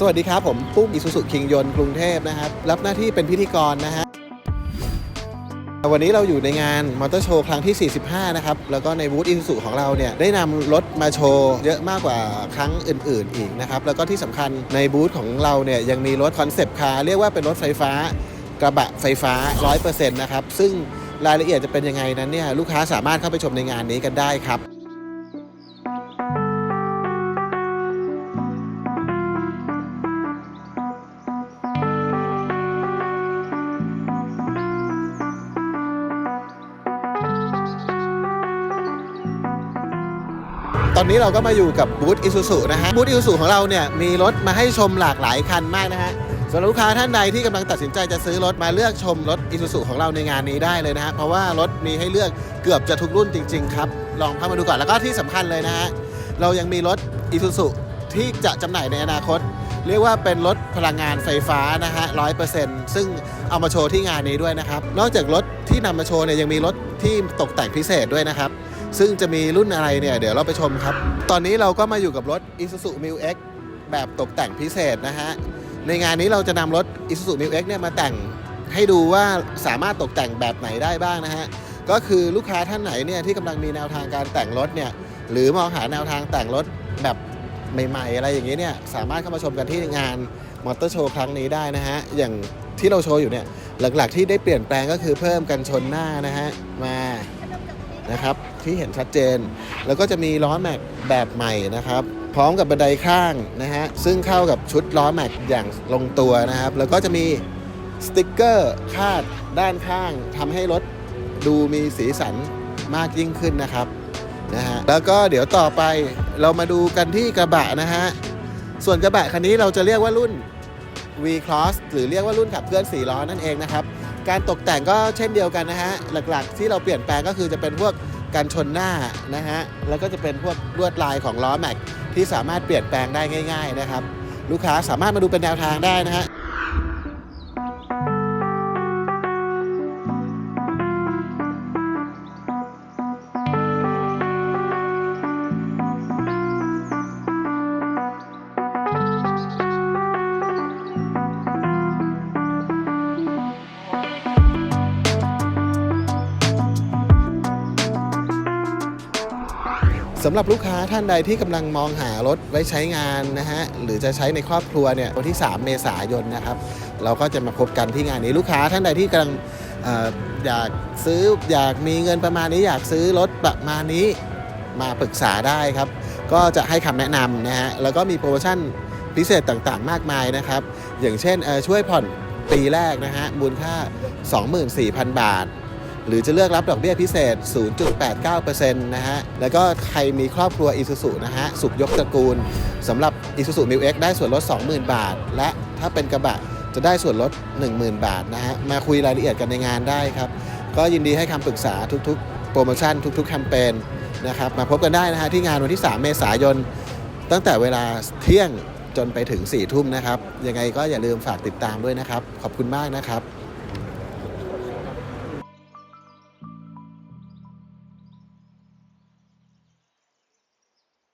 สวัสดีครับ ผมปุ้มอิสุสุคิงยนต์กรุงเทพนะครับ รับหน้าที่เป็นพิธีกรนะฮะวันนี้เราอยู่ในงานมอเตอร์โชว์ครั้งที่ 45 นะครับ แล้วก็ในบูธอิ u สุของเราเนี่ย ได้นำรถมาโชว์เยอะมากกว่าครั้งอื่น ๆ อีกนะครับ แล้วก็ที่สำคัญในบูธของเราเนี่ย ยังมีรถคอนเซปต์คาร์เรียกว่าเป็นรถไฟฟ้ากระบะไฟฟ้า 100%นะครับ ซึ่งรายละเอียดจะเป็นยังไงนั้นเนี่ยลูกค้าสามารถเข้าไปชมในงานนี้กันได้ครับ ตอนนี้เราก็มาอยู่กับบูธอิ u สุนะฮะบูธอิ u สุของเราเนี่ยมีรถมาให้ชมหลากหลายคันมากนะฮะสำหรับลูกค้าท่านใดที่กำลังตัดสินใจจะซื้อรถมาเลือกชมรถอิ u สุของเราในงานนี้ได้เลยนะฮะเพราะว่ารถมีให้เลือกเกือบจะทุกรุ่นจริง ๆ ครับลองเข้ามาดูก่อนแล้วก็ที่สำคัญเลยนะฮะเรายังมีรถอิ u สุที่จะจำหน่ายในอนาคต เรียกว่าเป็นรถพลังงานไฟฟ้านะฮะร้อยเปอร์เซ็นต์ซึ่งเอามาโชว์ที่งานนี้ด้วยนะครับนอกจากรถที่นำมาโชว์เนี่ยยังมีรถที่ตกแต่งพิเศษด้วยนะครับ ซึ่งจะมีรุ่นอะไรเนี่ย เดี๋ยวเราไปชมครับ ตอนนี้เราก็มาอยู่กับรถ Isuzu m i l X แบบตกแต่งพิเศษนะฮะ ในงานนี้เราจะนำรถ Isuzu m i l X เนี่ยมาแต่งให้ดูว่าสามารถตกแต่งแบบไหนได้บ้างนะฮะ ก็คือลูกค้าท่านไหนเนี่ยที่กำลังมีแนวทางการแต่งรถเนี่ยหรือมองหาแนวทางแต่งรถแบบใหม่ๆ อะไรอย่างนี้เนี่ยสามารถเข้ามาชมกันที่งานมอเตอร์โชว์ครั้งนี้ได้นะฮะ อย่างที่เราโชว์อยู่เนี่ยหลักๆที่ได้เปลี่ยนแปลงก็คือเพิ่มกันชนหน้านะฮะมานะครับ ที่เห็นชัดเจน แล้วก็จะมีล้อแม็กแบบใหม่นะครับ พร้อมกับบันไดข้างนะฮะซึ่งเข้ากับชุดล้อแม็กอย่างลงตัวนะครับ แล้วก็จะมีสติกเกอร์คาดด้านข้างทำให้รถดูมีสีสันมากยิ่งขึ้นนะครับนะฮะแล้วก็เดี๋ยวต่อไปเรามาดูกันที่กระบะนะฮะส่วนกระบะคันนี้เราจะเรียกว่ารุ่น V Cross หรือเรียกว่ารุ่นขับเคลื่อน4ล้อนั่นเองนะครับ การตกแต่งก็เช่นเดียวกันนะฮะ หลักๆ ที่เราเปลี่ยนแปลงก็คือจะเป็นพวกการชนหน้านะฮะ แล้วก็จะเป็นพวกลวดลายของล้อแม็กที่สามารถเปลี่ยนแปลงได้ง่าย ๆ นะครับ ลูกค้าสามารถมาดูเป็นแนวทางได้นะฮะ สำหรับลูกค้าท่านใดที่กำลังมองหารถไว้ใช้งานนะฮะหรือจะใช้ในครอบครัวเนี่ยวันที่ 3 เมษายนนะครับ เราก็จะมาพบกันที่งานนี้ลูกค้าท่านใดที่กำลังออยากซื้ออยากมีเงินประมาณนี้อยากซื้อรถประมาณนี้มาปรึกษาได้ครับ ก็จะให้คำแนะนำนะฮะแล้วก็มีโปรโมชั่นพิเศษต่างๆ มากมายนะครับ อย่างเช่นช่วยผ่อนปีแรกนะฮะมูลค่า 24,000 บาท หรือจะเลือกรับดอกเบี้ยพิเศษ 0.89%นะฮะ แล้วก็ใครมีครอบครัว i s u z u นะฮะ สุขยกตระกูลสำหรับ i s u z u m i l X ได้ส่วนลด 20,000 บาท และถ้าเป็นกระบะจะได้ส่วนลด 10,000 บาทนะฮะ มาคุยรายละเอียดกันในงานได้ครับ ก็ยินดีให้คำปรึกษาทุกๆ โปรโมชั่นทุกๆแคมเปญนะครับ มาพบกันได้นะฮะที่งานวันที่ 3 เมษายน ตั้งแต่เวลาเที่ยงจนไปถึง4ทุ่มนะครับ ยังไงก็อย่าลืมฝากติดตามด้วยนะครับ ขอบคุณมากนะครับ